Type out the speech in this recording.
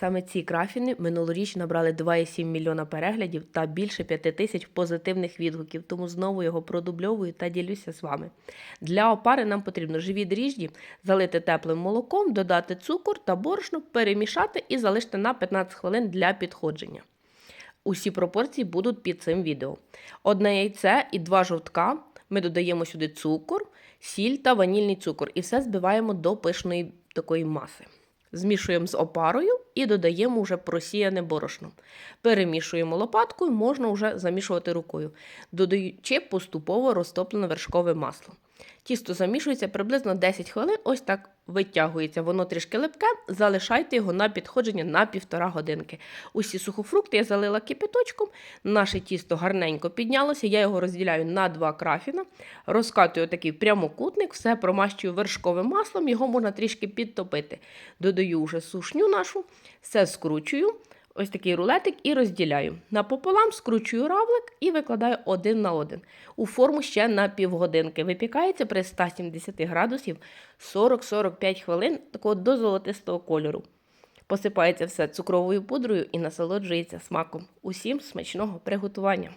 Саме ці крафіни минулоріч набрали 2,7 мільйона переглядів та більше 5 тисяч позитивних відгуків, тому знову його продубльовую та ділюся з вами. Для опари нам потрібно живі дріжджі залити теплим молоком, додати цукор та борошно, перемішати і залишити на 15 хвилин для підходження. Усі пропорції будуть під цим відео. Одне яйце і два жовтка. Ми додаємо сюди цукор, сіль та ванільний цукор і все збиваємо до пишної такої маси. Змішуємо з опарою і додаємо вже просіяне борошно. Перемішуємо лопаткою, можна вже замішувати рукою, додаючи поступово розтоплене вершкове масло. Тісто замішується приблизно 10 хвилин, ось так витягується. Воно трішки липке, залишайте його на підходження на півтора годинки. Усі сухофрукти я залила кипяточком, наше тісто гарненько піднялося, я його розділяю на два крафіна, розкатую такий прямокутник, все промащую вершковим маслом, його можна трішки підтопити. Додаю вже сушню нашу, все скручую. Ось такий рулетик і розділяю. Напополам скручую равлик і викладаю один на один. У форму ще на півгодинки. Випікається при 170 градусів 40-45 хвилин такого до золотистого кольору. Посипається все цукровою пудрою і насолоджується смаком. Усім смачного приготування.